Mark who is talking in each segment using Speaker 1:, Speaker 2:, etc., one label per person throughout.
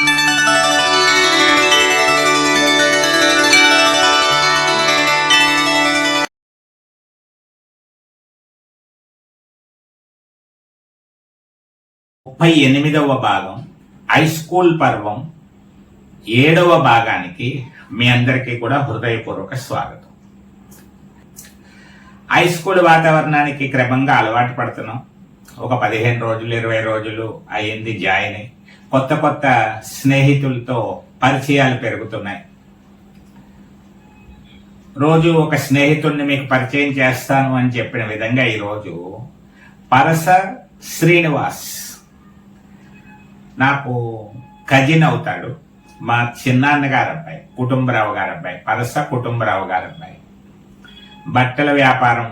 Speaker 1: ముప్పై ఎనిమిదవ భాగం హై స్కూల్ పర్వం ఏడవ భాగానికి మీ అందరికీ కూడా హృదయపూర్వక స్వాగతం. హై స్కూల్ వాతావరణానికి క్రమంగా అలవాటు పడుతున్నాం. ఒక పదిహేను రోజులు ఇరవై రోజులు అయ్యింది జాయిన్ అయ్యి కొత్త కొత్త స్నేహితులతో పరిచయాలు పెరుగుతున్నాయి. రోజు ఒక స్నేహితుడిని మీకు పరిచయం చేస్తాను అని చెప్పిన విధంగా ఈరోజు పరస శ్రీనివాస్ నాకు కజిన్ అవుతాడు. మా చిన్నాన్న గారు అబ్బాయి కుటుంబరావు గారు అబ్బాయి పరస కుటుంబరావు గారు అబ్బాయి. బట్టల వ్యాపారం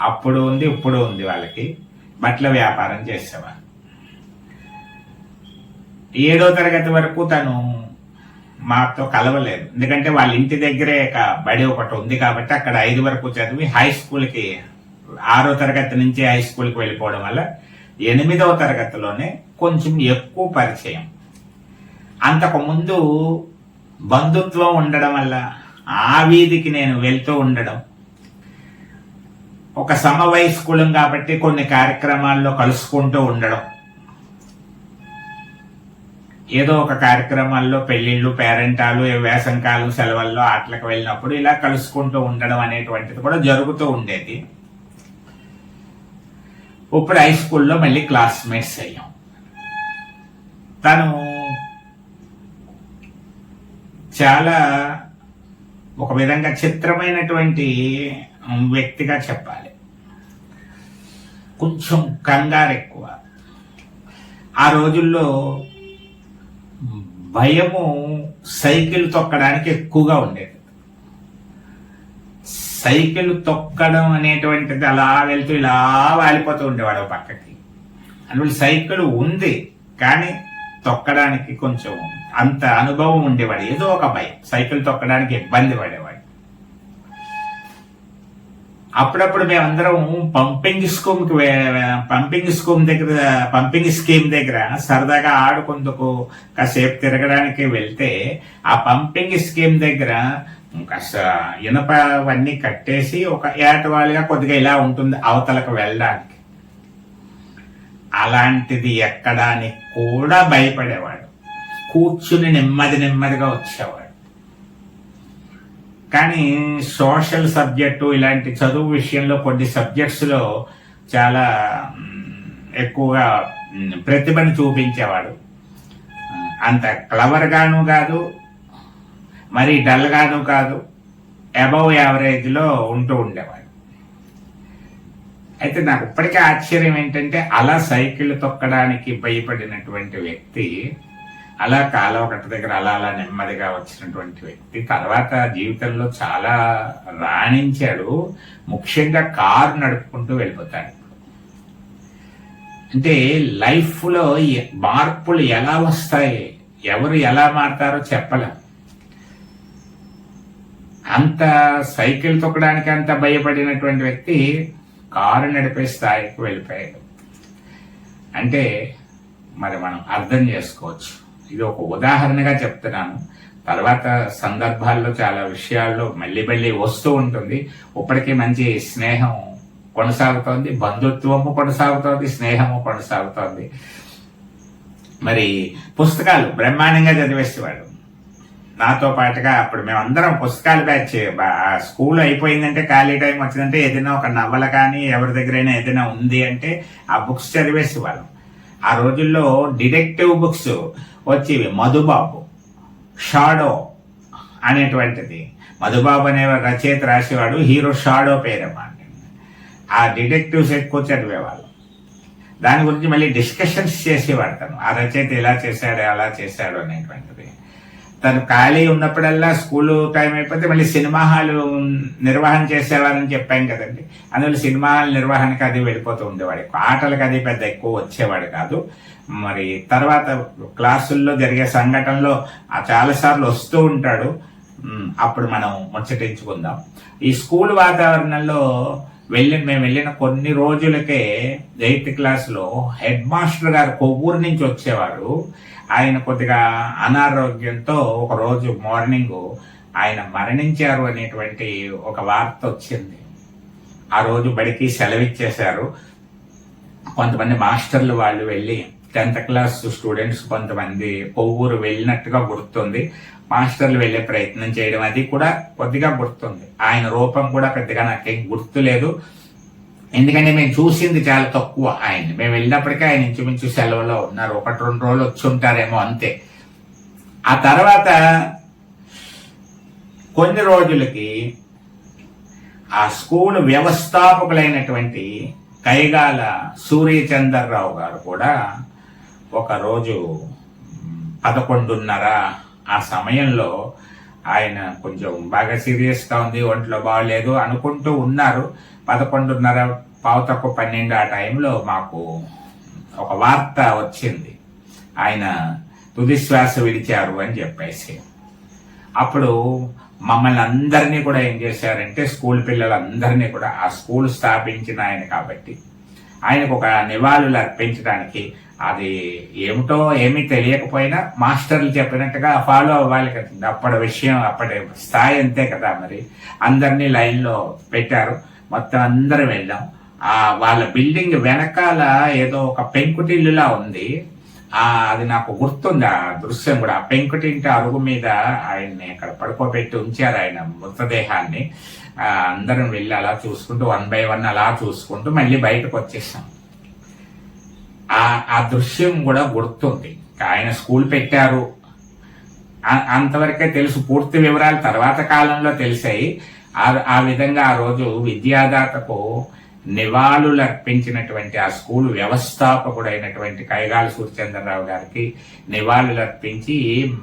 Speaker 1: అప్పుడు ఉంది ఇప్పుడు ఉంది వాళ్ళకి బట్టల వ్యాపారం చేసేవారు. ఏడో తరగతి వరకు తను మాతో కలవలేదు. ఎందుకంటే వాళ్ళ ఇంటి దగ్గరే ఒక బడి ఒకటి ఉంది కాబట్టి అక్కడ ఐదు వరకు చదివి హై స్కూల్కి ఆరో తరగతి నుంచి హై స్కూల్కి వెళ్ళిపోవడం వల్ల ఎనిమిదవ తరగతిలోనే కొంచెం ఎక్కువ పరిచయం. అంతకుముందు బంధుత్వం ఉండడం వల్ల ఆ వీధికి నేను వెళ్తూ ఉండడం ఒక సమవయస్కులం కాబట్టి కొన్ని కార్యక్రమాల్లో కలుసుకుంటూ ఉండడం ఏదో ఒక కార్యక్రమాల్లో పెళ్ళిళ్ళు పేరెంటాలు వేసంకాలు సెలవుల్లో ఆటలకు వెళ్ళినప్పుడు ఇలా కలుసుకుంటూ ఉండడం అనేటువంటిది కూడా జరుగుతూ ఉండేది. ఇప్పుడు హై స్కూల్లో మళ్ళీ క్లాస్మేట్స్ అయ్యాం. తను చాలా ఒక విధంగా చిత్రమైనటువంటి వ్యక్తిగా చెప్పాలి. కొంచెం కంగారు ఎక్కువ ఆ రోజుల్లో భయము సైకిల్ తొక్కడానికి ఎక్కువగా ఉండేది. సైకిల్ తొక్కడం అనేటువంటిది అలా వెళ్తూ ఇలా వాలిపోతూ ఉండేవాడు పక్కకి. అందువల్ల సైకిల్ ఉంది కానీ తొక్కడానికి కొంచెం అంత అనుభవం ఉండేవాడు. ఏదో ఒక భయం. సైకిల్ తొక్కడానికి ఇబ్బంది పడేవాడు. అప్పుడప్పుడు మేమందరం పంపింగ్ స్కూమ్కి పంపింగ్ స్కూమ్ దగ్గర పంపింగ్ స్కీమ్ దగ్గర సరదాగా ఆడుకుందుకు కాసేపు తిరగడానికి వెళ్తే ఆ పంపింగ్ స్కీమ్ దగ్గర కాస్త ఇనపవన్నీ కట్టేసి ఒక ఏటవాళ్ళుగా కొద్దిగా ఇలా ఉంటుంది అవతలకు వెళ్ళడానికి. అలాంటిది ఎక్కడానికి కూడా భయపడేవాడు. కూర్చుని నెమ్మది నెమ్మదిగా వచ్చేవాడు. కానీ సోషల్ సబ్జెక్టు ఇలాంటి చదువు విషయంలో కొన్ని సబ్జెక్ట్స్లో చాలా ఎక్కువగా ప్రతిభను చూపించేవాడు. అంత క్లవర్గాను కాదు మరి డల్గాను కాదు అబవ్ యావరేజ్లో ఉంటూ ఉండేవాడు. అయితే నాకు ఇప్పటికే ఆశ్చర్యం ఏంటంటే అలా సైకిల్ తొక్కడానికి భయపడినటువంటి వ్యక్తి అలా కాలం కట్ట దగ్గర అలా అలా నెమ్మదిగా వచ్చినటువంటి వ్యక్తి తర్వాత జీవితంలో చాలా రాణించాడు. ముఖ్యంగా కారు నడుపుకుంటూ వెళ్ళిపోతాడు. అంటే లైఫ్లో మార్పులు ఎలా వస్తాయి? ఎవరు ఎలా మారుతారో చెప్పలేం. అంత సైకిల్ తొక్కడానికి అంత భయపడినటువంటి వ్యక్తి కారు నడిపే స్థాయికి వెళ్ళిపోయాడు. అంటే మరి మనం అర్థం చేసుకోవచ్చు. ఇది ఒక ఉదాహరణగా చెప్తున్నాను. తర్వాత సందర్భాల్లో చాలా విషయాల్లో మళ్ళీ మళ్ళీ వస్తూ ఉంటుంది. ఇప్పటికీ మంచి స్నేహం కొనసాగుతోంది. బంధుత్వము కొనసాగుతోంది. స్నేహము కొనసాగుతోంది. మరి పుస్తకాలు బ్రహ్మాండంగా చదివేసేవాడు నాతో పాటుగా అప్పుడు మేమందరం పుస్తకాలు బ్యాచ్ బా- స్కూల్ అయిపోయిందంటే ఖాళీ టైం వచ్చిందంటే ఏదైనా ఒక నవల కానీ ఎవరి దగ్గరైనా ఏదైనా ఉంది అంటే ఆ బుక్స్ చదివేసేవాళ్ళం. ఆ రోజుల్లో డిటెక్టివ్ బుక్స్ వచ్చేవి మధుబాబు షాడో అనేటువంటిది. మధుబాబు అనే రచయిత రాసేవాడు హీరో షాడో పేరన్నమాట ఆ డిటెక్టివ్స్ ఎక్కువ చదివేవాళ్ళు. దాని గురించి మళ్ళీ డిస్కషన్స్ చేసేవాడు తను. ఆ రచయిత ఇలా చేశాడు అలా చేశాడు అనేటువంటిది. తను ఖాళీ ఉన్నప్పుడల్లా స్కూల్ టైం అయిపోతే మళ్ళీ సినిమా హాల్ నిర్వహణ చేసేవారని చెప్పాం కదండి. అందువల్ల సినిమా హాల్ నిర్వహణకి అది వెళ్ళిపోతూ ఉండేవాడు. ఎక్కువ ఆటలకు అది పెద్ద ఎక్కువ వచ్చేవాడు కాదు. మరి తర్వాత క్లాసుల్లో జరిగే సంఘటనలో చాలాసార్లు వస్తూ ఉంటాడు. అప్పుడు మనం ముచ్చటించుకుందాం. ఈ స్కూల్ వాతావరణంలో వెళ్ళిన మేము వెళ్ళిన కొన్ని రోజులకే ఎయిత్ క్లాస్లో హెడ్ మాస్టర్ గారు కొవ్వూరు నుంచి వచ్చేవారు. ఆయన కొద్దిగా అనారోగ్యంతో ఒక రోజు మార్నింగ్ ఆయన మరణించారు అనేటువంటి ఒక వార్త వచ్చింది. ఆ రోజు బడికి సెలవిచ్చేశారు. కొంతమంది మాస్టర్లు వాళ్ళు వెళ్ళి టెన్త్ క్లాస్ స్టూడెంట్స్ కొంతమంది కొవ్వూరు వెళ్ళినట్టుగా గుర్తుంది. మాస్టర్లు వెళ్ళే ప్రయత్నం చేయడం అది కూడా కొద్దిగా గుర్తుంది. ఆయన రూపం కూడా పెద్దగా నాకేం గుర్తులేదు. ఎందుకంటే మేము చూసింది చాలా తక్కువ ఆయన. మేము వెళ్ళినప్పటికీ ఆయన ఇంచుమించు సెలవులో ఉన్నారు. ఒకటి రెండు రోజులు వచ్చి ఉంటారేమో అంతే. ఆ తర్వాత కొన్ని రోజులకి ఆ స్కూల్ వ్యవస్థాపకులైనటువంటి కైగాల సూర్యచంద్రరావు గారు కూడా ఒకరోజు పదకొండున్నర ఆ సమయంలో ఆయన కొంచెం బాగా సీరియస్గా ఉంది ఒంట్లో బాగలేదు అనుకుంటూ ఉన్నారు. పదకొండున్నర పావు తక్కువ పన్నెండు ఆ టైంలో మాకు ఒక వార్త వచ్చింది. ఆయన తుది శ్వాస విడిచారు అని చెప్పేసి. అప్పుడు మమ్మల్ని అందరినీ కూడా ఏం చేశారంటే స్కూల్ పిల్లలందరినీ కూడా ఆ స్కూల్ స్థాపించిన ఆయన కాబట్టి ఆయనకు ఒక నివాళులు అర్పించడానికి అది ఏమిటో ఏమీ తెలియకపోయినా మాస్టర్లు చెప్పినట్టుగా ఫాలో అవ్వాలి కదండి అప్పటి విషయం అప్పటి స్థాయి అంతే కదా మరి. అందరినీ లైన్లో పెట్టారు. మొత్తం అందరం వెళ్ళాం. ఆ వాళ్ళ బిల్డింగ్ వెనకాల ఏదో ఒక పెంకుటిల్లులా ఉంది. ఆ అది నాకు గుర్తుంది ఆ దృశ్యం కూడా. ఆ పెంకుటింటి అరుగు మీద ఆయన్ని అక్కడ పడుకోబెట్టి ఉంచారు ఆయన మృతదేహాన్ని. అందరం వెళ్ళి అలా చూసుకుంటూ వన్ బై వన్ అలా చూసుకుంటూ మళ్ళీ బయటకు వచ్చేసాం. ఆ ఆ దృశ్యం కూడా గుర్తుంది. ఆయన స్కూల్ పెట్టారు. అంతవరకే తెలుసు. పూర్తి వివరాలు తర్వాత కాలంలో తెలిసాయి. ఆ ఆ విధంగా ఆ రోజు విద్యాదాతకు నివాళులు అర్పించినటువంటి ఆ స్కూల్ వ్యవస్థాపకుడైనటువంటి కైగాల సూర్యచంద్రరావు గారికి నివాళులు అర్పించి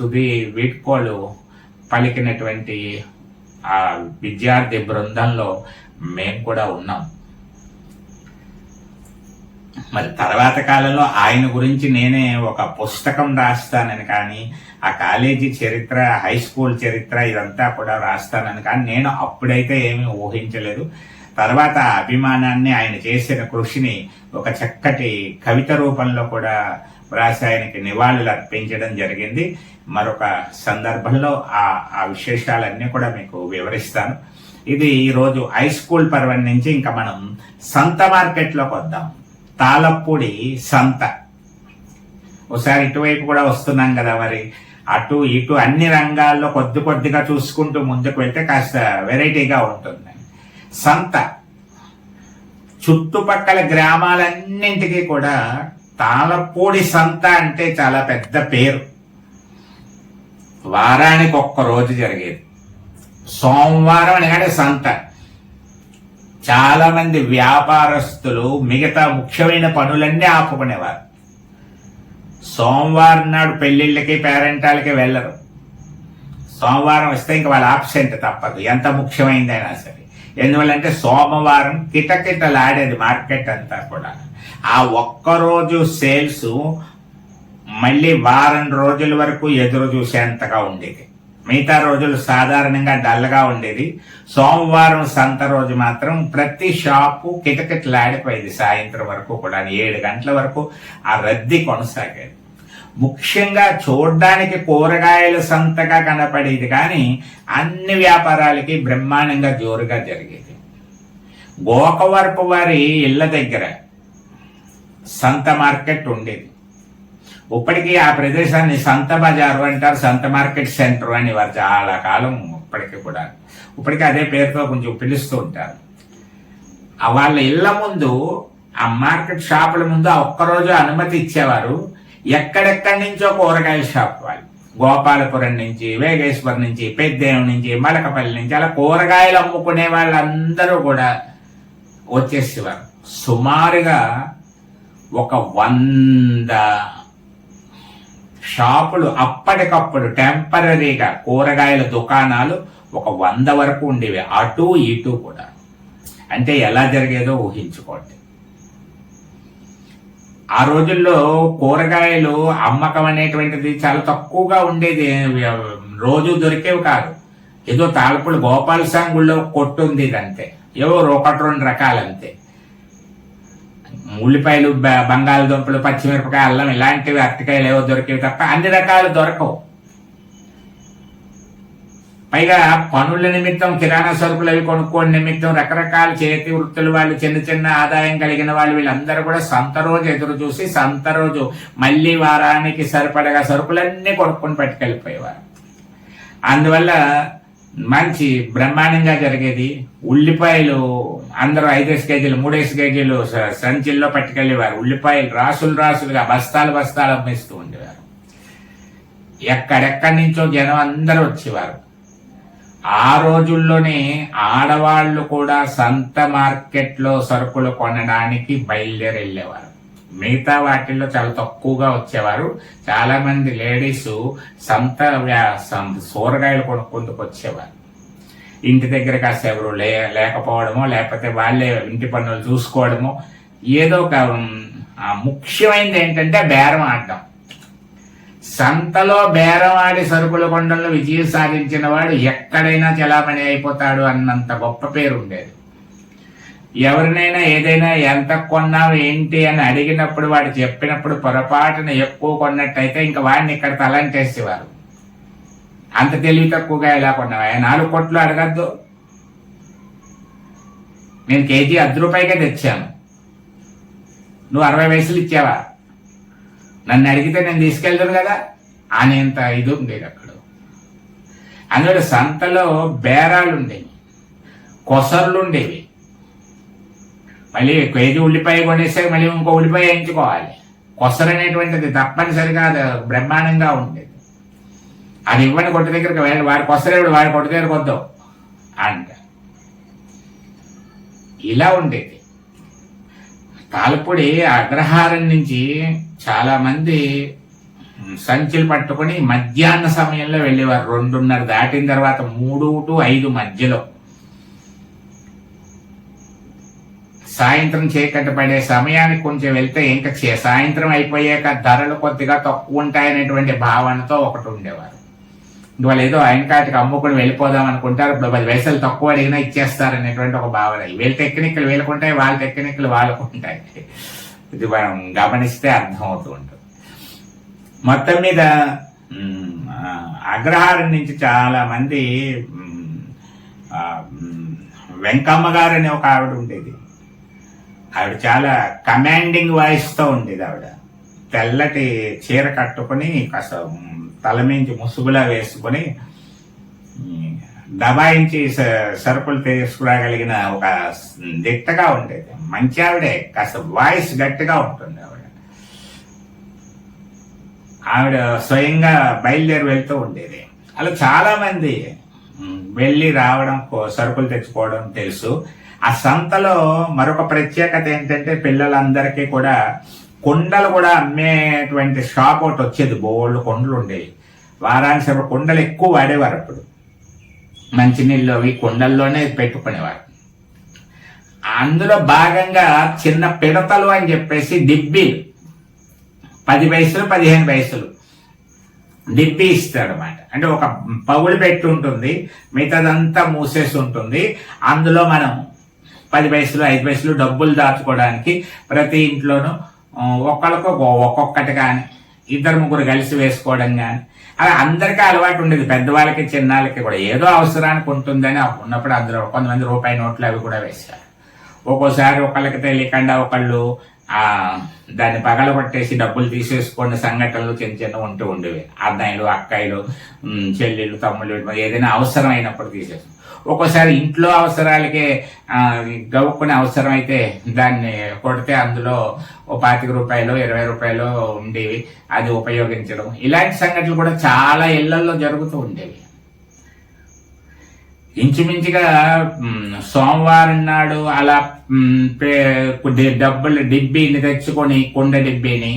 Speaker 1: తుది వీడ్కోలు పలికినటువంటి ఆ విద్యార్థి బృందంలో మేము కూడా ఉన్నాం. మరి తర్వాత కాలంలో ఆయన గురించి నేనే ఒక పుస్తకం రాస్తానని కానీ ఆ కాలేజీ చరిత్ర హై స్కూల్ చరిత్ర ఇదంతా కూడా రాస్తానని కానీ నేను అప్పుడైతే ఏమీ ఊహించలేదు. తర్వాత అభిమానాన్ని ఆయన చేసిన కృషిని ఒక చక్కటి కవిత రూపంలో కూడా వ్రాసి ఆయనకి నివాళులు అర్పించడం జరిగింది. మరొక సందర్భంలో ఆ ఆ విశేషాలన్నీ కూడా మీకు వివరిస్తాను. ఇది ఈరోజు హై స్కూల్ పర్వం నుంచి ఇంకా మనం సంత మార్కెట్లోకి వద్దాం తాళపూడి సంత. ఒకసారి ఇటువైపు కూడా వస్తున్నాం కదా మరి. అటు ఇటు అన్ని రంగాల్లో కొద్ది కొద్దిగా చూసుకుంటూ ముందుకు వెళ్తే కాస్త వెరైటీగా ఉంటుంది. సంత. చుట్టుపక్కల గ్రామాలన్నింటికి కూడా తాళపూడి సంత అంటే చాలా పెద్ద పేరు. వారానికి ఒక్క రోజు జరిగేది. సోమవారం అనగానే సంత. చాలా మంది వ్యాపారస్తులు మిగతా ముఖ్యమైన పనులన్నీ ఆపుకునేవారు. సోమవారం నాడు పెళ్ళిళ్ళకి పేరెంటాలకి వెళ్ళరు. సోమవారం వస్తే ఇంకా వాళ్ళ ఆబ్సెంట్ తప్పదు. ఎంత ముఖ్యమైందైనా సరే. ఎందువల్లంటే సోమవారం కిటకిటలాడేది మార్కెట్ అంతా కూడా. ఆ ఒక్కరోజు సేల్స్ మళ్ళీ వారం రోజుల వరకు ఎదురు చూసేంతగా ఉండేది. మిగతా రోజులు సాధారణంగా డల్గా ఉండేది. సోమవారం సంత రోజు మాత్రం ప్రతి షాపు కిటకిటలాడిపోయింది సాయంత్రం వరకు కూడా ఏడు గంటల వరకు ఆ రద్దీ కొనసాగేది. ముఖ్యంగా చూడ్డానికి కూరగాయల సంతగా కనపడేది కానీ అన్ని వ్యాపారాలకి బ్రహ్మాండంగా జోరుగా జరిగేది. గోకవరపు వారి ఇళ్ళ దగ్గర సంత మార్కెట్ ఉండేది. ఇప్పటికీ ఆ ప్రదేశాన్ని సంత బజారు అంటారు సంత మార్కెట్ సెంటర్ అని వారు చాలా కాలం ఇప్పటికీ కూడా. ఇప్పటికీ అదే పేరుతో కొంచెం పిలుస్తూ ఉంటారు. వాళ్ళ ఇళ్ళ ముందు ఆ మార్కెట్ షాపుల ముందు ఆ ఒక్కరోజు అనుమతి ఇచ్చేవారు. ఎక్కడెక్కడి నుంచో కూరగాయల షాప్ వాళ్ళు. గోపాలపురం నుంచి వేగేశ్వరం నుంచి పెద్దేం నుంచి మలకపల్లి నుంచి అలా కూరగాయలు అమ్ముకునే వాళ్ళందరూ కూడా వచ్చేసేవారు. సుమారుగా ఒక వంద షాపులు అప్పటికప్పుడు టెంపరీగా కూరగాయల దుకాణాలు ఒక వంద వరకు ఉండేవి. అటు ఇటు కూడా. అంటే ఎలా జరిగేదో ఊహించుకోండి. ఆ రోజుల్లో కూరగాయలు అమ్మకం అనేటువంటిది చాలా తక్కువగా ఉండేది. రోజు దొరికేవి కాదు. ఏదో తాలపుడు గోపాల సాంగుల్లో కొట్టుంది ఉంది ఇదంతే ఏవో ఒకటి రెండు రకాలంతే. ఉల్లిపాయలు బ- బంగాళదుంపలు పచ్చిమిరపకాయ అల్లం ఇలాంటివి అరటికాయలు ఏవో దొరికేవి తప్ప అన్ని రకాలు దొరకవు. పైగా పనుల నిమిత్తం కిరాణా సరుకులు అవి కొనుక్కోని నిమిత్తం రకరకాల చేతి వృత్తులు వాళ్ళు చిన్న చిన్న ఆదాయం కలిగిన వాళ్ళు వీళ్ళందరూ కూడా సంత రోజు ఎదురు చూసి సంత రోజు మళ్ళీ వారానికి సరిపడగా సరుకులన్నీ కొనుక్కొని పట్టుకెళ్ళిపోయేవారు. అందువల్ల మంచి బ్రహ్మాండంగా జరిగేది. ఉల్లిపాయలు అందరూ ఐదేసి కేజీలు మూడేసి కేజీలు స- సంచుల్లో పట్టుకెళ్ళేవారు. ఉల్లిపాయలు రాసులు రాసులుగా బస్తాలు బస్తాలు అమ్మేస్తూ ఉండేవారు. ఎక్కడెక్కడి నుంచో జనం అందరూ వచ్చేవారు. ఆ రోజుల్లోనే ఆడవాళ్ళు కూడా సంత మార్కెట్లో సరుకులు కొనడానికి బయలుదేరి వెళ్ళేవారు మిగతా వాటిల్లో చాలా తక్కువగా వచ్చేవారు. చాలా మంది లేడీస్ సంత వ్యా- సం- కొనుక్కుందుకు వచ్చేవారు. ఇంటి దగ్గర కాస్త ఎవరు లే లేకపోవడమో లేకపోతే వాళ్ళే ఇంటి పనులు చూసుకోవడమో ఏదో ఒక ముఖ్యమైనది ఏంటంటే బేరం ఆడడం. సంతలో బేరం ఆడి సరుకుల కొండల్లో విజయం సాధించిన వాడు ఎక్కడైనా చలామణి అయిపోతాడు అన్నంత గొప్ప పేరు ఉండేది. ఎవరినైనా ఏదైనా ఎంత కొన్నావు ఏంటి అని అడిగినప్పుడు వాడు చెప్పినప్పుడు పొరపాటున ఎక్కువ కొన్నట్టయితే ఇంకా వాడిని ఇక్కడ తలంటేసేవారు. అంత తెలివి తక్కువగా ఎలా కొన్నావా? నాలుగు కోట్లు అడగద్దు. నేను కేజీ అర్ధ రూపాయికే తెచ్చాను. నువ్వు అరవై వయసులు ఇచ్చావా? నన్ను అడిగితే నేను తీసుకెళ్తాను కదా. అనేంత ఇది ఉండేది అక్కడ. అందులో సంతలో బేరాలు ఉండేవి కొసర్లు ఉండేవి. మళ్ళీ కేజీ ఉల్లిపాయ కొనేస్తే మళ్ళీ ఇంకో ఉల్లిపాయ వేయించుకోవాలి. కొసరు అనేటువంటిది తప్పనిసరిగా అది బ్రహ్మాండంగా ఉండేది. అది ఇవ్వని కొట్టు దగ్గరికి వెళ్ళి వాడి వస్తలేడు వాడి కొట్టు దగ్గరికి వద్దాం. అంట. ఇలా ఉండేది. తాలపొడి అగ్రహారం నుంచి చాలామంది సంచులు పట్టుకొని మధ్యాహ్న సమయంలో వెళ్ళేవారు. రెండున్నర దాటిన తర్వాత మూడు టు ఐదు మధ్యలో. సాయంత్రం చీకటి పడే సమయానికి కొంచెం వెళ్తే ఇంకా సాయంత్రం అయిపోయాక ధరలు కొద్దిగా తక్కువ ఉంటాయనేటువంటి భావనతో ఒకటి ఉండేవారు. వాళ్ళు ఏదో అయంకాటికి అమ్ముకుని వెళ్ళిపోదాం అనుకుంటారు. ఇప్పుడు పది పైసలు తక్కువ అడిగినా ఇచ్చేస్తారు అనేటువంటి ఒక భావన. వీళ్ళ టెక్నిక్లు వీళ్ళకుంటాయి వాళ్ళ టెక్నిక్లు వాళ్ళకుంటాయి. ఇది మనం గమనిస్తే అర్థమవుతూ ఉంటుంది. మొత్తం మీద అగ్రహారం నుంచి చాలా మంది వెంకమ్మ గారు అనే ఒక ఆవిడ ఉండేది. ఆవిడ చాలా కమాండింగ్ వాయిస్తో ఉండేది ఆవిడ. తెల్లటి చీర కట్టుకొని కాస్త తల మించి ముసుగులా వేసుకొని దబాయించి స- సరుకులు తీసుకురాగలిగిన ఒక దిట్టగా ఉండేది. మంచి ఆవిడే కాస్త వాయిస్ గట్టిగా ఉంటుంది ఆవిడ. ఆవిడ స్వయంగా బయలుదేరి వెళ్తూ ఉండేది. అలా చాలామంది వెళ్ళి రావడం కో- సరుకులు తెచ్చుకోవడం తెలుసు. ఆ సంతలో మరొక ప్రత్యేకత ఏంటంటే పిల్లలందరికీ కూడా కుండలు కూడా అమ్మేటువంటి షాప్ ఒకటి వచ్చేది బోళ్ళు కొండలు ఉండేవి. వారానికి సేపు కుండలు ఎక్కువ వాడేవారు అప్పుడు. మంచినీళ్ళు అవి కుండల్లోనే పెట్టుకునేవారు. అందులో భాగంగా చిన్న పిడతలు అని చెప్పేసి డిబ్బీలు. పది పైసలు పదిహేను పైసలు. డిబ్బి ఇస్తాడు అనమాట అంటే ఒక పగులు పెట్టి ఉంటుంది మిగతాదంతా మూసేసి ఉంటుంది. అందులో మనం పది పైసలు ఐదు పైసలు డబ్బులు దాచుకోవడానికి ప్రతి ఇంట్లోనూ ఒక్కళ్ళకు ఒక్కొక్కటి కానీ ఇద్దరు ముగ్గురు కలిసి వేసుకోవడం కానీ అలా అందరికీ అలవాటు ఉండేది. పెద్దవాళ్ళకి చిన్నాళ్ళకి కూడా ఏదో అవసరానికి ఉంటుందని ఉన్నప్పుడు అందులో కొంతమంది రూపాయి నోట్లు అవి కూడా వేశారు ఒక్కోసారి ఒకళ్ళకి తెలియకుండా ఒకళ్ళు దాన్ని పగలగొట్టేసి డబ్బులు తీసేసుకునే సంఘటనలు చిన్న చిన్న ఉంటూ ఉండేవి. అన్నయ్యలు అక్కయ్యలు చెల్లెళ్ళు తమ్ముళ్ళు ఏదైనా అవసరమైనప్పుడు అయినప్పుడు ఒక్కోసారి ఇంట్లో అవసరాలకే గవ్వుకునే అవసరం అయితే దాన్ని కొడితే అందులో ఓ పాతిక రూపాయలు ఇరవై రూపాయలు ఉండేవి అది ఉపయోగించడం. ఇలాంటి సంఘటనలు కూడా చాలా ఇళ్ళలో జరుగుతూ ఉండేవి. ఇంచుమించుగా సోమవారం నాడు అలా డబ్బులు డిబ్బీని తెచ్చుకొని కుండ డిబ్బీని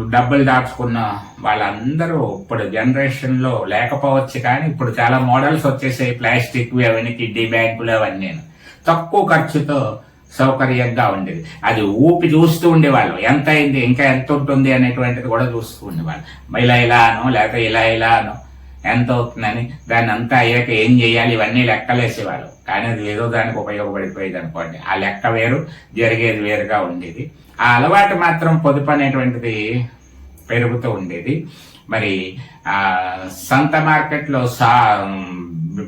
Speaker 1: డబ్బులు దాచుకున్న వాళ్ళందరూ ఇప్పుడు జనరేషన్లో లేకపోవచ్చు కానీ ఇప్పుడు చాలా మోడల్స్ వచ్చేసాయి ప్లాస్టిక్ అవన్నీ కిడ్డీ బ్యాంకులు అవన్నీ. తక్కువ ఖర్చుతో సౌకర్యంగా ఉండేది. అది ఊపి చూస్తూ ఉండేవాళ్ళు. ఎంత అయింది ఇంకా ఎంత ఉంటుంది అనేటువంటిది కూడా చూస్తూ ఉండేవాళ్ళు. ఇలా ఇలా అనో లేకపోతే ఇలా ఇలా అనో ఎంత అవుతుందని దాన్ని అంతా అయ్యాక ఏం చేయాలి ఇవన్నీ లెక్కలేసేవాళ్ళు. కానీ అది ఏదో దానికి ఉపయోగపడిపోయేది అనుకోండి ఆ లెక్క వేరు జరిగేది వేరుగా ఉండేది. ఆ అలవాటు మాత్రం పొదుపు అనేటువంటిది పెరుగుతూ ఉండేది. మరి ఆ సంత మార్కెట్లో సా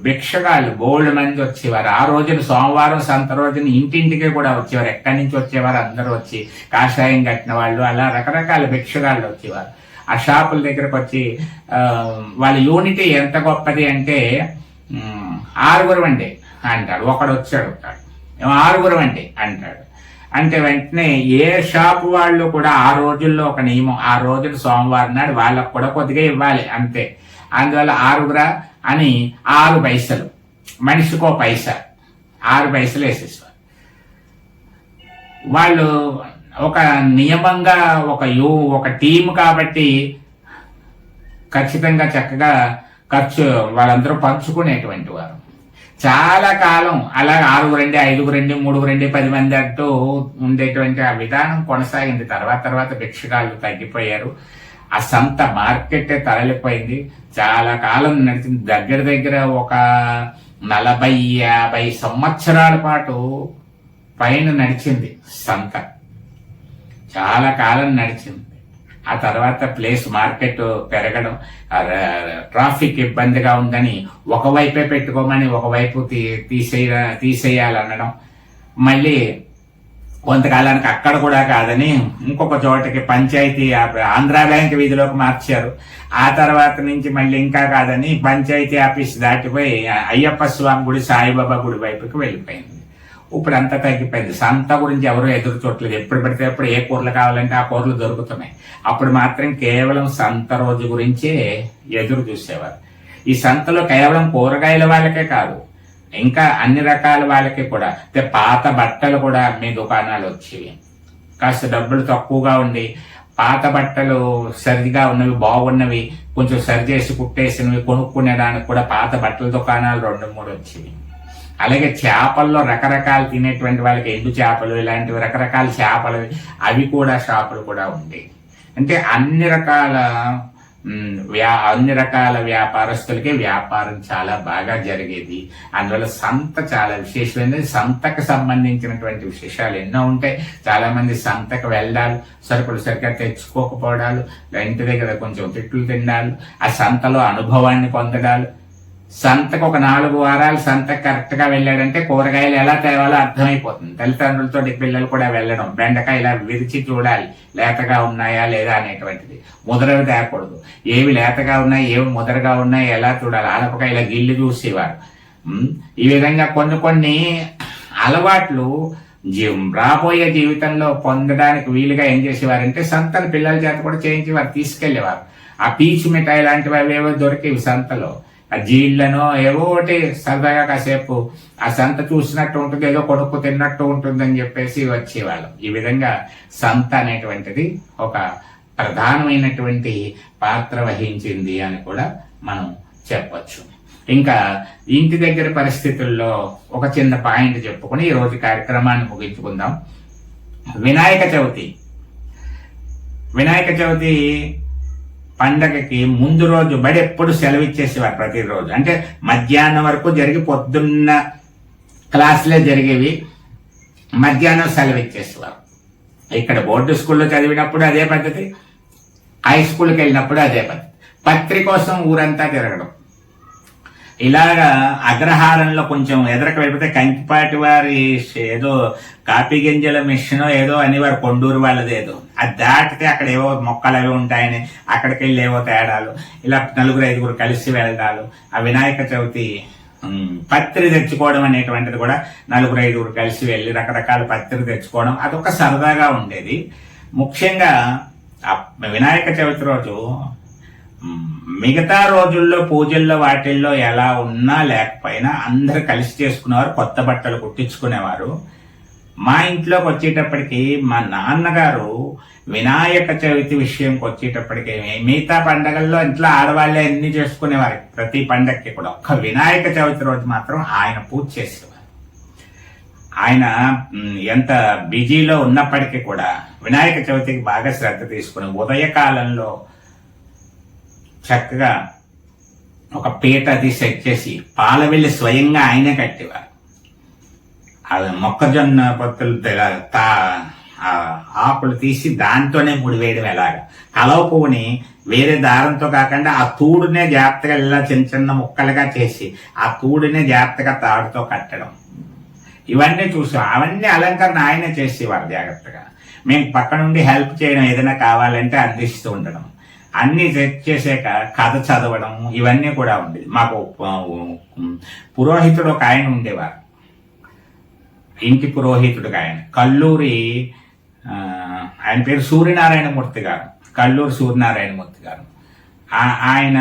Speaker 1: భిక్షగాళ్ళు బోల్డ్ మంది వచ్చేవారు. ఆ రోజున సోమవారం సంత రోజున ఇంటింటికి కూడా వచ్చేవారు. ఎక్కడి నుంచి వచ్చేవారు? అందరూ వచ్చి కాషాయం కట్టిన వాళ్ళు అలా రకరకాల భిక్షగాళ్ళు వచ్చేవారు. ఆ షాపుల దగ్గరకు వచ్చి వాళ్ళ యూనిటీ ఎంత గొప్పది అంటే ఆరుగురు అండి. అంటాడు. ఒకడు వచ్చాడు అంటాడు "ఏమో అండి అంటాడు. అంటే వెంటనే ఏ షాప్ వాళ్ళు కూడా ఆ రోజుల్లో ఒక నియమం ఆ రోజున సోమవారం నాడు వాళ్ళకు కూడా కొద్దిగా ఇవ్వాలి అంతే. అందువల్ల ఆరుగురా అని ఆరు పైసలు. మనిషికో పైసా. ఆరు పైసలు వేసేసారు వాళ్ళు ఒక నియమంగా ఒక యూ ఒక టీం కాబట్టి ఖచ్చితంగా చక్కగా ఖర్చు వాళ్ళందరూ పంచుకునేటువంటి వారు. చాలా కాలం అలా ఆరుగు రెండు ఐదుగు రెండు మూడుగురు రెండు పది మంది అంటూ ఉండేటువంటి ఆ విధానం కొనసాగింది. తర్వాత తర్వాత భిక్షగాళ్ళు తగ్గిపోయారు. ఆ సంత మార్కెట్ తరలిపోయింది. చాలా కాలం నడిచింది. దగ్గర దగ్గర ఒక నలభై యాభై సంవత్సరాల పాటు పైన నడిచింది సంత. చాలా కాలం నడిచింది. ఆ తర్వాత ప్లేస్ మార్కెట్ పెరగడం ట్రాఫిక్ ఇబ్బందిగా ఉందని ఒకవైపే పెట్టుకోమని ఒకవైపు తీ తీసేయ తీసేయాలనడం. మళ్ళీ కొంతకాలానికి అక్కడ కూడా కాదని ఇంకొక చోటకి పంచాయతీ ఆంధ్ర ఆంధ్రా బ్యాంక్ వీధిలోకి మార్చారు. ఆ తర్వాత నుంచి మళ్ళీ ఇంకా కాదని పంచాయతీ ఆఫీస్ దాటిపోయి అయ్యప్ప స్వామి గుడి సాయిబాబా గుడి వైపుకి వెళ్ళిపోయింది. ఇప్పుడు అంతా తగ్గిపోయింది. సంత గురించి ఎవరు ఎదురు చూడలేదు ఎప్పుడు పడితే అప్పుడు ఏ కూరలు కావాలంటే ఆ కూరలు దొరుకుతున్నాయి. అప్పుడు మాత్రం కేవలం సంత రోజు గురించే ఎదురు చూసేవారు. ఈ సంతలో కేవలం కూరగాయల వాళ్ళకే కాదు ఇంకా అన్ని రకాల వాళ్ళకి కూడా. అంటే పాత బట్టలు కూడా అమ్మే దుకాణాలు వచ్చేవి. కాస్త డబ్బులు తక్కువగా ఉండి పాత బట్టలు సరిగా ఉన్నవి బాగున్నవి కొంచెం సరి చేసి కుట్టేసినవి కొనుక్కునేదానికి కూడా పాత బట్టల దుకాణాలు రెండు మూడు వచ్చేవి. అలాగే చేపల్లో రకరకాలు తినేటువంటి వాళ్ళకి ఎండు చేపలు ఇలాంటివి రకరకాల చేపలు అవి కూడా షాపులు కూడా ఉండేవి. అంటే అన్ని రకాల వ్యా అన్ని రకాల వ్యాపారస్తులకి వ్యాపారం చాలా బాగా జరిగేది. అందువల్ల సంత చాలా విశేషమైనది. సంతకు సంబంధించినటువంటి విశేషాలు ఎన్నో ఉంటాయి. చాలా మంది సంతకు వెళ్ళాలి సరుకులు సరిగ్గా తెచ్చుకోకపోవడాలు ఇంటి దగ్గర కొంచెం తిట్లు తినాలి ఆ సంతలో అనుభవాన్ని పొందడాలు సంతకు ఒక నాలుగు వారాలు సంతకు కరెక్ట్గా వెళ్ళాడంటే కూరగాయలు ఎలా తేవాలో అర్థమైపోతుంది. తల్లిదండ్రులతో పిల్లలు కూడా వెళ్ళడం బెండకాయ ఇలా విరిచి చూడాలి లేతగా ఉన్నాయా లేదా అనేటువంటిది. ముదరవి తేకూడదు. ఏవి లేతగా ఉన్నాయి ఏవి ముదరగా ఉన్నాయి ఎలా చూడాలి? ఆలపకాయ ఇలా గిల్లు చూసేవారు. ఈ విధంగా కొన్ని కొన్ని అలవాట్లు జీ- రాబోయే జీవితంలో పొందడానికి వీలుగా ఏం చేసేవారంటే సంతను పిల్లల చేత కూడా చేయించేవారు తీసుకెళ్ళేవారు. ఆ పీచు మిఠాయి లాంటివి అవేవో దొరికేవి సంతలో. ఆ జీళ్ళనో ఏవో ఒకటి సరదాగా కాసేపు ఆ సంత చూసినట్టు ఉంటుంది ఏదో కొడుకు తిన్నట్టు ఉంటుందని చెప్పేసి వచ్చేవాళ్ళం. ఈ విధంగా సంత అనేటువంటిది ఒక ప్రధానమైనటువంటి పాత్ర వహించింది అని కూడా మనం చెప్పచ్చు. ఇంకా ఇంటి దగ్గర పరిస్థితుల్లో ఒక చిన్న పాయింట్ చెప్పుకొని ఈ రోజు కార్యక్రమాన్ని ముగించుకుందాం. వినాయక చవితి. వినాయక చవితి పండగకి ముందు రోజు బడి ఎప్పుడు సెలవు ఇచ్చేసేవారు ప్రతిరోజు. అంటే మధ్యాహ్నం వరకు జరిగి పొద్దున్న క్లాసులే జరిగేవి. మధ్యాహ్నం సెలవు ఇచ్చేసేవారు ఇక్కడ బోర్డు స్కూల్లో చదివినప్పుడు అదే పద్ధతి. హై స్కూల్కి వెళ్ళినప్పుడు అదే పద్ధతి. పత్రి కోసం ఊరంతా తిరగడం. ఇలాగా అగ్రహారంలో కొంచెం ఎదరకు వెళ్ళిపోతే కంకిపాటి వారి ఏదో కాపీ గింజల మిషన్ ఏదో అని వారు కొండూరు వాళ్ళది ఏదో. అది దాటితే అక్కడ ఏవో మొక్కలు అవి ఉంటాయని అక్కడికి వెళ్ళి ఏవో తేడాలు. ఇలా నలుగురు ఐదుగురు కలిసి వెళ్ళడాలు. ఆ వినాయక చవితి పత్రి తెచ్చుకోవడం అనేటువంటిది కూడా నలుగురు ఐదుగురు కలిసి వెళ్ళి రకరకాల పత్రి తెచ్చుకోవడం అదొక సరదాగా ఉండేది. ముఖ్యంగా వినాయక చవితి రోజు మిగతా రోజుల్లో పూజల్లో వాటిల్లో ఎలా ఉన్నా లేకపోయినా అందరు కలిసి చేసుకునేవారు కొత్త బట్టలు కుట్టించుకునేవారు. మా ఇంట్లోకి వచ్చేటప్పటికి మా నాన్నగారు వినాయక చవితి విషయంకి వచ్చేటప్పటికి మిగతా పండగల్లో ఇంట్లో ఆడవాళ్ళే అన్ని చేసుకునేవారు. ప్రతి పండగకి కూడా ఒక్క వినాయక చవితి రోజు మాత్రం ఆయన పూజ చేసేవారు. ఆయన ఎంత బిజీలో ఉన్నప్పటికీ కూడా వినాయక చవితికి బాగా శ్రద్ధ తీసుకుని ఉదయకాలంలో చక్కగా ఒక పీట అది సెట్ చేసి పాల వెళ్ళి స్వయంగా ఆయనే కట్టేవారు.
Speaker 2: అది మొక్కజొన్న పొత్తులు తా ఆ ఆకులు తీసి దాంతోనే ముడివేయడం ఎలాగా? కలవ పువ్వుని వేరే దారంతో కాకుండా ఆ తూడునే జాగ్రత్తగా ఇలా చిన్న చిన్న ముక్కలుగా చేసి ఆ తూడునే జాగ్రత్తగా తాడుతో కట్టడం. ఇవన్నీ చూసాం అవన్నీ అలంకరణ ఆయనే చేసేవారు జాగ్రత్తగా. మేము పక్క నుండి హెల్ప్ చేయడం ఏదైనా కావాలంటే అందిస్తూ ఉండడం. అన్ని సెట్ చేసాక కథ చదవడం ఇవన్నీ కూడా ఉండేది. మాకు పురోహితుడు ఒక ఆయన ఉండేవారు. ఇంటి పురోహితుడుగా ఆయన. కల్లూరి ఆయన పేరు సూర్యనారాయణమూర్తి గారు. కల్లూరి సూర్యనారాయణమూర్తి గారు. ఆ- ఆయన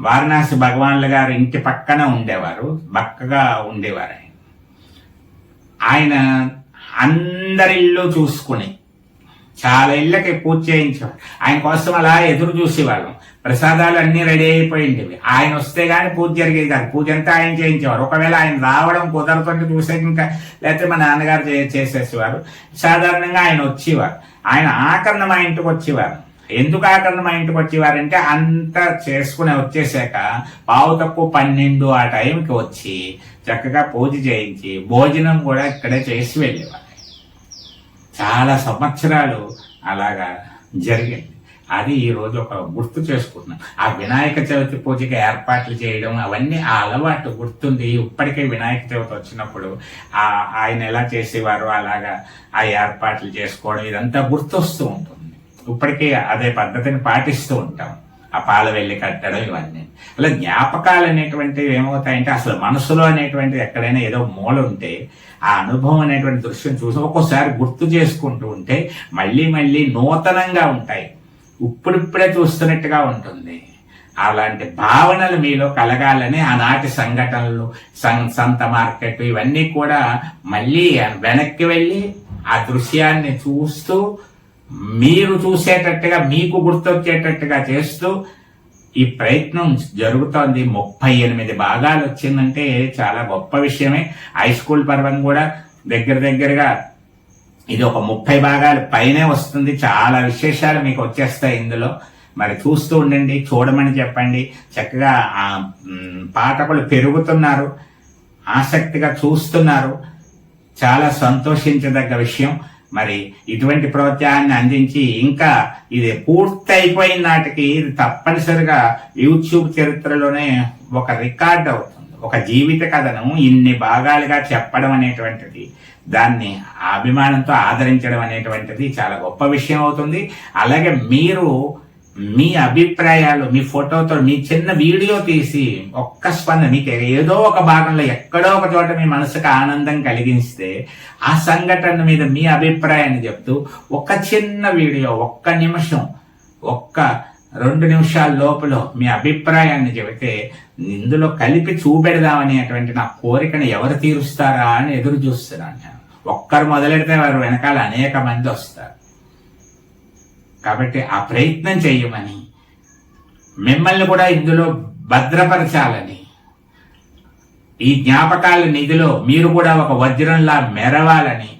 Speaker 2: వారణాసి భగవాన్ల గారు ఇంటి పక్కన ఉండేవారు. బక్కగా ఉండేవారు ఆయన. ఆయన అందరిల్లు చూసుకుని చాలా ఇళ్ళకి పూజ చేయించాం. ఆయన కోసం అలా ఎదురు చూసేవాళ్ళం. ప్రసాదాలు అన్ని రెడీ అయిపోయింది ఆయన వస్తే గానీ పూజ జరిగేది కాదు. పూజ అంతా ఆయన చేయించేవారు. ఒకవేళ ఆయన రావడం కుదరతుంటే చూసే ఇంకా లేకపోతే మా నాన్నగారు చేసేసేవారు. సాధారణంగా ఆయన వచ్చేవారు. ఆయన ఆకరణ మా ఇంటికి వచ్చేవారు. ఎందుకు ఆకరణ మా ఇంటికి వచ్చేవారంటే అంతా చేసుకుని వచ్చేసాక పావు తక్కువ పన్నెండు ఆ టైంకి వచ్చి చక్కగా పూజ చేయించి భోజనం కూడా ఇక్కడే చేసి వెళ్ళేవారు. చాలా సంవత్సరాలు అలాగా జరిగింది. అది ఈరోజు ఒక గుర్తు చేసుకుంటున్నాం. ఆ వినాయక చవితి పూజకి ఏర్పాట్లు చేయడం అవన్నీ ఆ అలవాటు గుర్తుంది. ఇప్పటికే వినాయక చవితి వచ్చినప్పుడు ఆ ఆయన ఎలా చేసేవారు అలాగా ఆ ఏర్పాట్లు చేసుకోవడం ఇదంతా గుర్తొస్తూ ఉంటుంది. ఇప్పటికే అదే పద్ధతిని పాటిస్తూ ఉంటాం. ఆ పాల వెళ్ళి కట్టడం ఇవన్నీ. అలా జ్ఞాపకాలు అనేటువంటివి ఏమవుతాయంటే అసలు మనసులో అనేటువంటిది ఎక్కడైనా ఏదో మూల ఉంటే ఆ అనుభవం అనేటువంటి దృశ్యం చూసి ఒక్కోసారి గుర్తు చేసుకుంటూ ఉంటే మళ్ళీ మళ్ళీ నూతనంగా ఉంటాయి. ఇప్పుడిప్పుడే చూస్తున్నట్టుగా ఉంటుంది. అలాంటి భావనలు మీలో కలగాలని ఆనాటి సంఘటనలు సం- సంత మార్కెట్ ఇవన్నీ కూడా మళ్ళీ వెనక్కి వెళ్ళి ఆ దృశ్యాన్ని చూస్తూ మీరు చూసేటట్టుగా మీకు గుర్తొచ్చేటట్టుగా చేస్తూ ఈ ప్రయత్నం జరుగుతోంది. ముప్పై ఎనిమిది భాగాలు వచ్చిందంటే చాలా గొప్ప విషయమే. హై స్కూల్ పర్వం కూడా దగ్గర దగ్గరగా ఇది ఒక ముప్పై భాగాలు పైనే వస్తుంది. చాలా విశేషాలు మీకు వచ్చేస్తాయి ఇందులో. మరి చూస్తూ ఉండండి చూడమని చెప్పండి. చక్కగా ఆ పాఠకులు పెరుగుతున్నారు. ఆసక్తిగా చూస్తున్నారు. చాలా సంతోషించదగ్గ విషయం. మరి ఇటువంటి ప్రోత్సాహాన్ని అందించి ఇంకా ఇది పూర్తయిపోయిన నాటికి ఇది తప్పనిసరిగా యూట్యూబ్ చరిత్రలోనే ఒక రికార్డ్ అవుతుంది. ఒక జీవిత కథను ఇన్ని భాగాలుగా చెప్పడం అనేటువంటిది దాన్ని అభిమానంతో ఆదరించడం అనేటువంటిది చాలా గొప్ప విషయం అవుతుంది. అలాగే మీరు మీ అభిప్రాయాలు మీ ఫోటోతో మీ చిన్న వీడియో తీసి ఒక్క స్పందన మీకు ఏదో ఒక భాగంలో ఎక్కడో ఒక చోట మీ మనసుకు ఆనందం కలిగిస్తే ఆ సంఘటన మీద మీ అభిప్రాయాన్ని చెప్తూ ఒక చిన్న వీడియో ఒక్క నిమిషం ఒక్క రెండు నిమిషాల లోపల మీ అభిప్రాయాన్ని చెబితే ఇందులో కలిపి చూపెడదామనేటువంటి నా కోరికను ఎవరు తీరుస్తారా అని ఎదురు చూస్తున్నాను నేను. ఒక్కరు మొదలెడితే వారు వెనకాల అనేక మంది వస్తారు. కాబట్టి ఆ ప్రయత్నం చేయమని మిమ్మల్ని కూడా ఇందులో భద్రపరచాలని. ఈ జ్ఞాపకాల నిధిలో మీరు కూడా ఒక వజ్రంలా మెరవాలని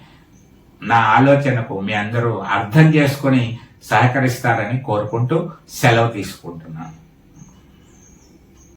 Speaker 2: నా ఆలోచనకు మీ అందరూ అర్థం చేసుకొని సహకరిస్తారని కోరుకుంటూ సెలవు తీసుకుంటున్నాను.